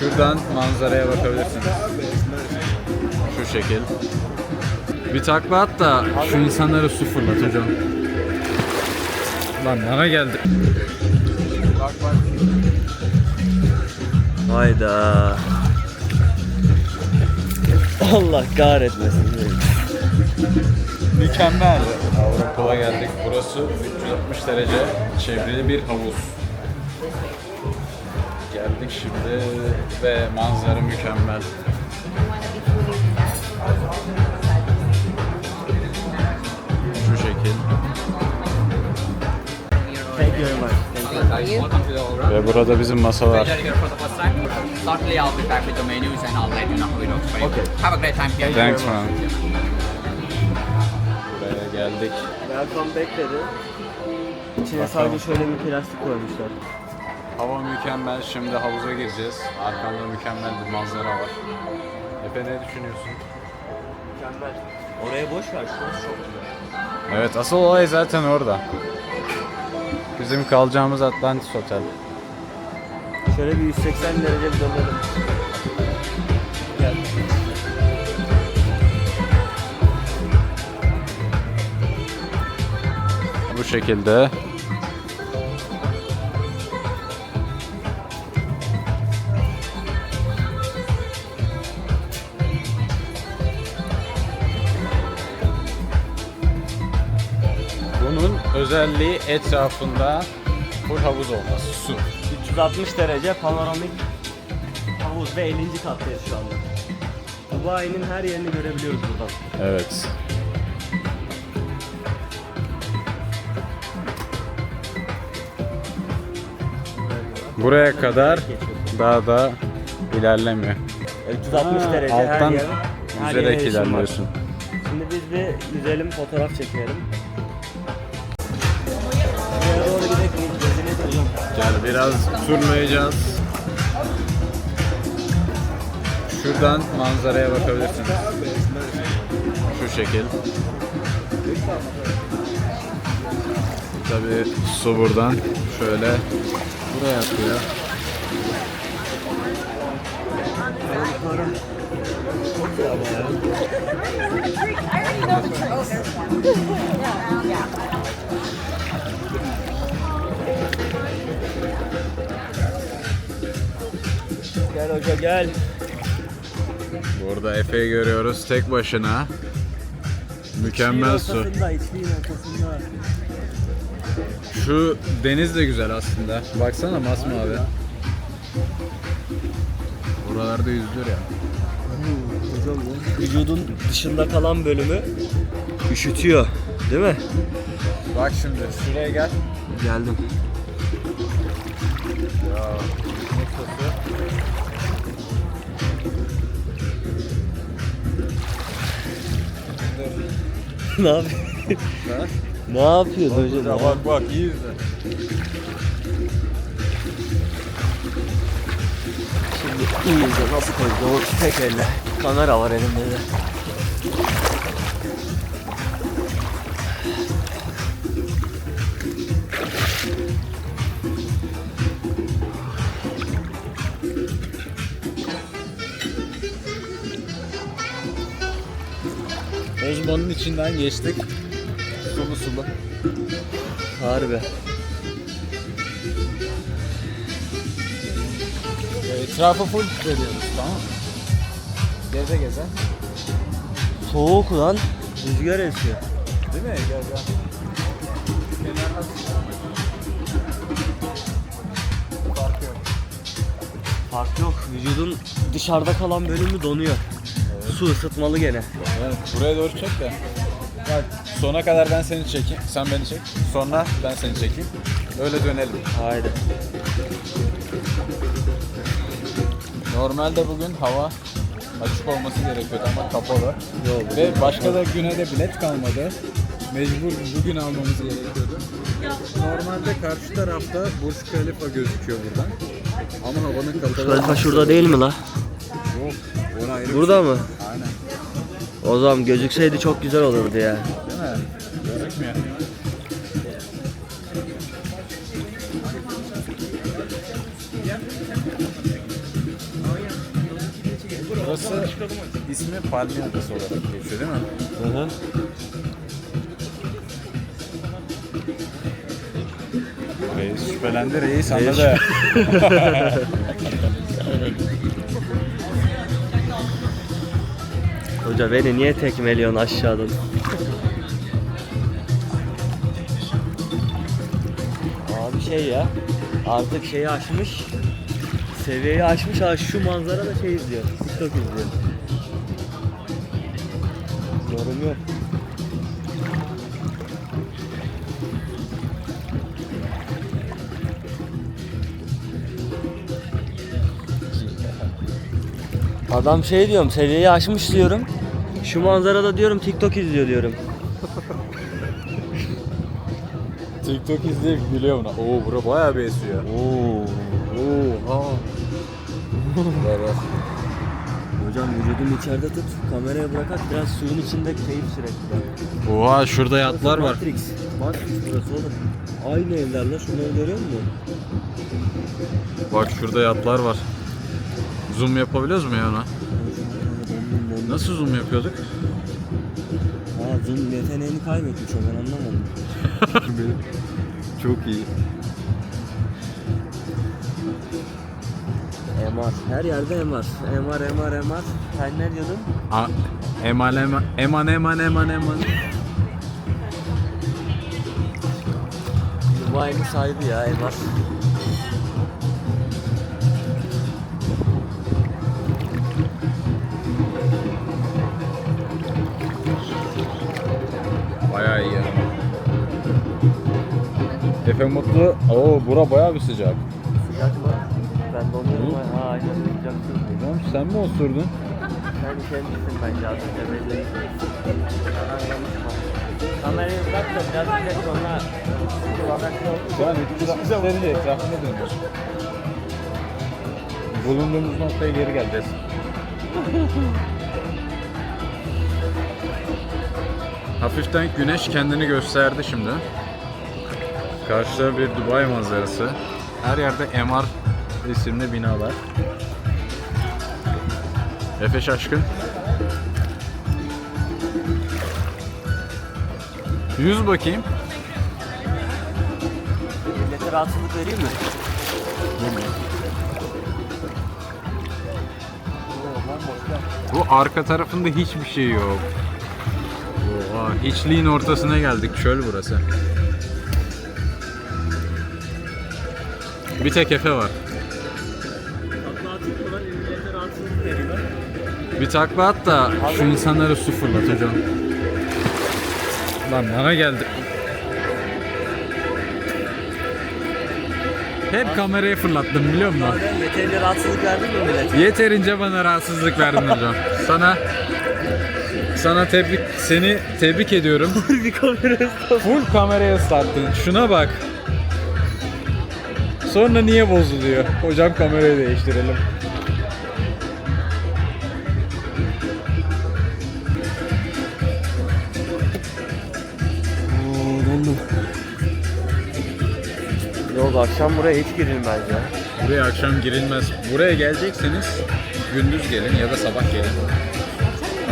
Şuradan manzaraya bakabilirsiniz. Şu şekil. Bir takla at da şu insanlara su fırlat hocam. Lan bana geldi. Hayda. Allah kahretmesin. Mükemmel. Avrupa'ya geldik. Burası 360 derece çevrili bir havuz. Geldik şimdi ve manzara mükemmel. Şu şekil. Thank you very much. Ve burada bizim masalar. Pleasure here for the first time. Shortly I'll be back with the menus and I'll let you know how it looks for you. Okay. Have a great time here. Thanks man. Buraya geldik. Welcome back dedi. İçine sadece şöyle bir plastik koymuşlar. Hava mükemmel. Şimdi havuza gireceğiz. Arkamda mükemmel bir manzara var. Efe ne düşünüyorsun? Mükemmel. Oraya boş ver. Şurası çok güzel. Evet asıl olay zaten orada. Bizim kalacağımız Atlantis Otel. Şöyle bir 180 derece bir. Gel. Bu şekilde. Özelliği etrafında full havuz olması, su. 360 derece panoramik havuz ve 50. kattayız şu anda. Dubai'nin her yerini görebiliyoruz buradan. Evet. Buraya kadar daha da ilerlemiyor. 360 derece her Alttan yer. her yere yüzerek erişim var. ilerliyorsun. Şimdi biz bir yüzelim fotoğraf çekelim. Gel biraz turlayacağız. Şuradan manzaraya bakabilirsiniz. Şu şekil. Tabii su buradan şöyle buraya akıyor. Gel hoca gel. Burada Efe'yi görüyoruz tek başına. Mükemmel su. Ortasında, içliğin ortasında. Şu deniz de güzel aslında. Baksana masmavi. Buralarda yüzülür ya. Vücudun dışında kalan bölümü üşütüyor. Değil mi? Bak şimdi şuraya gel. Geldim. ne yapıyorsun? ne yapıyorsun hocam? ya? bak bak iyi izle. Şimdi iyice nasıl koyacağım? Tek elle. Kamera var elimde de. Ozman'ın içinden geçtik. Sulu sulu. Harbi. Etrafı full veriyoruz tamam mı? Geze geze. Soğuk lan. Rüzgar esiyor. Değil mi? Gel gel. Kenarına Fark yok. Fark yok. Vücudun dışarıda kalan bölümü donuyor. Su ısıtmalı gene. Buraya doğru çek de. Bak sona kadar ben seni çekeyim. Sen beni çek. Sonra ben seni çekeyim. Öyle dönelim. Haydi. Normalde bugün hava açık olması gerekiyordu ama kapalı. Yok. Ve başka da güne de bilet kalmadı. Mecbur bugün almamız gerekiyordu. Normalde karşı tarafta Burj Khalifa gözüküyor buradan. Ama havanın kapalı. Khalifa şurada değil mi la? Yok. Burada şey. mı? O zaman gözükseydi çok güzel olurdu ya. Değil mi? Gözükmüyor. Burası ismi Palmiye Adası olarak geçiyor değil mi? Hı hı. Reis şüphelendi reis anladı. Hoca beni niye tekmeliyorsun aşağıdan? Abi şey ya artık şeyi aşmış seviyeyi aşmış ha şu manzara da şey izliyor TikTok izliyor. Yorum yok. Adam şey diyorum seviyeyi aşmış diyorum şu manzarada diyorum TikTok izliyor diyorum TikTok izleyip gülüyor buna. Oo bura bayağı bir esiyor. Oo. Oha. Hocam vücudunu içeride tut, kameraya bırakak biraz suyun içinde keyif sürekli. Oha şurada yatlar var. Matrix. Matrix burası oğlum. Aynı evlerle şunları görüyor musun? Bak şurada yatlar var. Zoom yapabiliyoruz mu ya ona? Nasıl zoom yapıyorduk? Aa zoom yeteneğini kaybetmiş o ben anlamadım. Çok iyi. MR. Her yerde MR. MR, MR, MR. Sen ne diyordun? A eman eman eman eman eman eman. Dubai'nin sahibi ya MR. Efe Mutlu. Oo bura bayağı bir sıcak. Sıcak mı? Ben donuyorum. Ha aynen sıcaksın. Hocam sen mi osurdun? Sen kendisi bence az önce belli. Kamerayı bırak da biraz bir de sonra kullanmak yok. Şu an 360 derece etrafında dönüyoruz. Bulunduğumuz noktaya geri geleceğiz. Hafiften güneş kendini gösterdi şimdi. Karşıda bir Dubai manzarası. Her yerde MR isimli binalar. Efe Şaşkın. Yüz bakayım. Millete rahatsızlık vereyim mi? Bu arka tarafında hiçbir şey yok. Oha, hiçliğin ortasına geldik. Çöl burası. Bir tek Efe var. Takla rahatsızlık. Bir takla at da şu insanları su fırlat hocam. Lan bana geldi. Hep kamerayı fırlattım biliyor musun? Madem yeterince rahatsızlık verdin mi millete? Yeterince bana rahatsızlık verdin hocam. Sana sana tebrik seni tebrik ediyorum. bir kamera Full kameraya ıslattın. Şuna bak. Sonra niye bozuluyor? Hocam kamerayı değiştirelim. Yok akşam buraya hiç girilmez ya. Buraya akşam girilmez. Buraya gelecekseniz gündüz gelin ya da sabah gelin.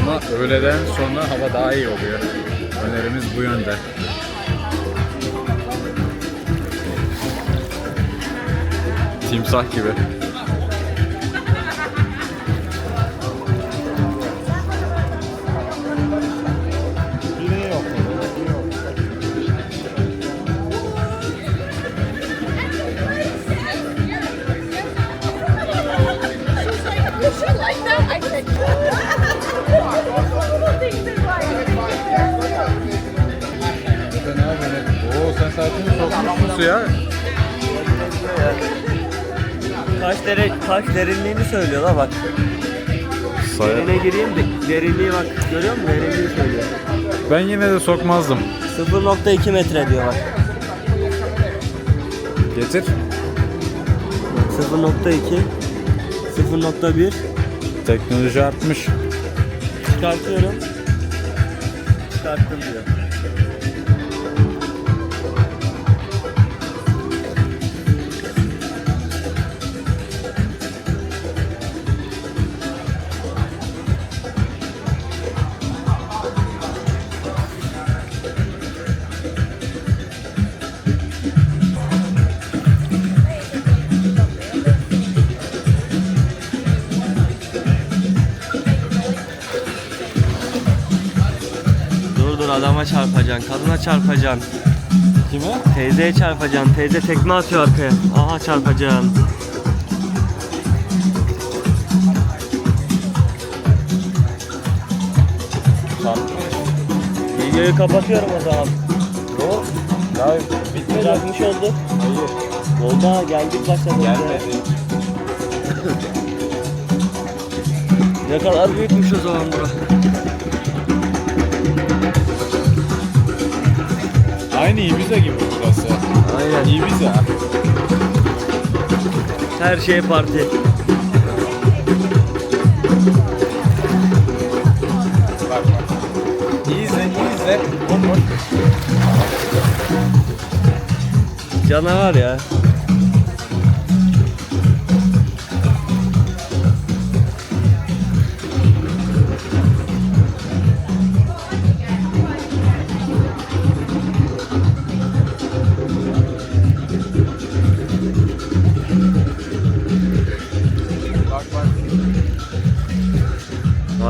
Ama öğleden sonra hava daha iyi oluyor. Önerimiz bu yönde. Timsah gibi. Kaç derinliğini söylüyor la bak. Derine gireyim de derinliği bak. Görüyor musun? Derinliği söylüyor. Ben yine de sokmazdım. 0.2 metre diyor bak. Getir. 0.2 0.1 Teknoloji artmış. çıkartıyorum. Çıkarttım diyor. Adama çarpacaksın, kadına çarpacaksın. Kime? Teyzeye çarpacaksın. Teyze tekme atıyor arkaya. Aha çarpacaksın. Videoyu kapatıyorum o zaman. Yok. Daha bitmedi. Bırakmış oldu. Hayır. Oldu ha geldik başladı. Gelmedi. Ne kadar büyükmüş o zaman bura. Aynı Ibiza gibi burası. Aynen. Ibiza. Her şey parti. Bak bak. İyi izle, iyi izle. Bomboş. Canavar ya.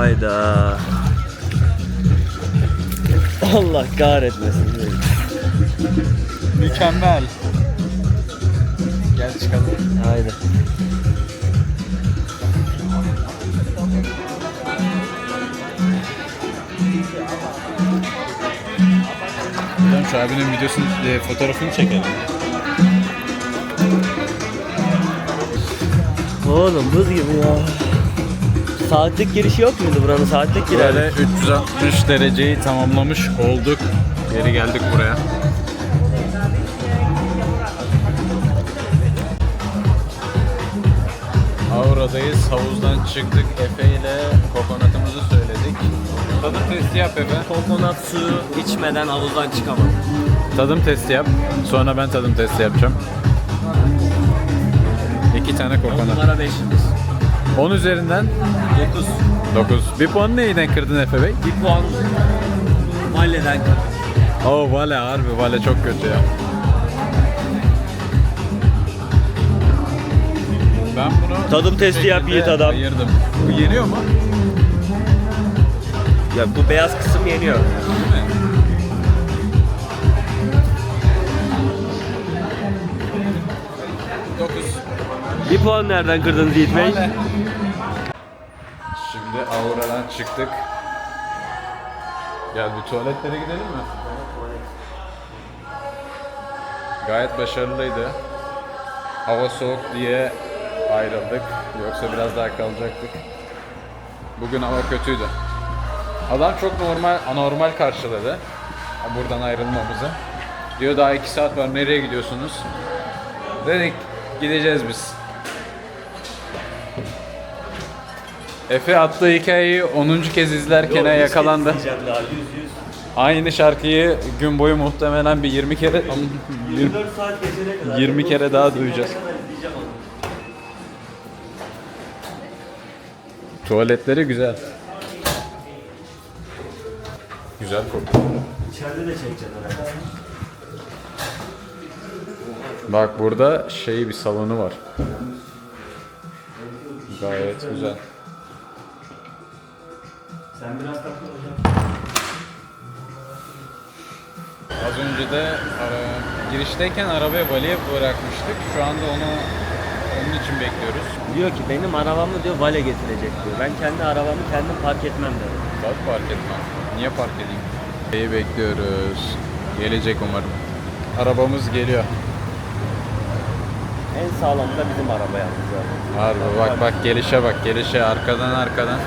Hayda. Allah kahretmesin. Mükemmel. Gel çıkalım. Haydi. Buradan şu abinin videosunu, e, fotoğrafını çekelim. Oğlum buz gibi ya. Saatlik girişi yok muydu buranın? Saatlik girer. Böyle 360 dereceyi tamamlamış olduk. Geri geldik buraya. Avra'dayız. Havuzdan çıktık. Efe ile kokonatımızı söyledik. Tadım testi yap Efe. Kokonat suyu içmeden havuzdan çıkamam. Tadım testi yap. Sonra ben tadım testi yapacağım. İki tane kokonat. Numara 5 yıldız. 10 üzerinden 9. 9. Bir puan neyden kırdın Efe Bey? Bir puan Valle'den kırdım. Oo Vale harbi Vale çok kötü ya. Ben bunu Tadım testi yap şekilde Yiğit adam. Ayırdım. Bu yeniyor mu? Ya bu beyaz kısım yeniyor. Değil mi? Bir puan nereden kırdınız Yiğit Bey? Şimdi Aura'dan çıktık. Gel bir tuvaletlere gidelim mi? Gayet başarılıydı. Hava soğuk diye ayrıldık. Yoksa biraz daha kalacaktık. Bugün hava kötüydü. Adam çok normal, anormal karşıladı. Buradan ayrılmamızı. Diyor daha 2 saat var nereye gidiyorsunuz? Dedik gideceğiz biz. Efe attığı hikayeyi 10. kez izlerken yakalandı. Aynı şarkıyı gün boyu muhtemelen bir 20 kere 24 saat geçene kadar. 20 kere daha duyacağız. Tuvaletleri güzel. Güzel kokuyor. İçeride de herhalde. Bak burada şey bir salonu var. Gayet güzel. Sen biraz takıl hocam. Az önce de ara, girişteyken arabaya valiye bırakmıştık. Şu anda onu onun için bekliyoruz. Diyor ki benim arabamı diyor vale getirecek diyor. Ben kendi arabamı kendim park etmem dedi. Tabii fark etmem. Niye park edeyim? Şeyi bekliyoruz. Gelecek umarım. Arabamız geliyor. En sağlam da bizim araba yalnız zaten. Harbi bak bak gelişe bak gelişe arkadan arkadan.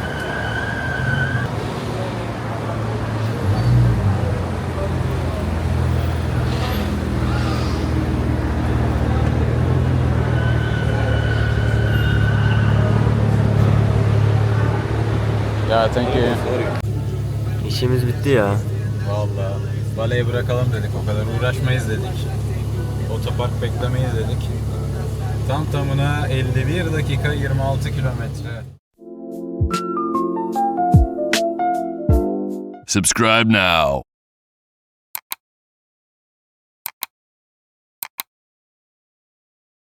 Ya thank you. İşimiz bitti ya. Vallahi valeye bırakalım dedik o kadar uğraşmayız dedik. Otopark beklemeyiz dedik. Tam tamına 51 dakika 26 kilometre. Subscribe now.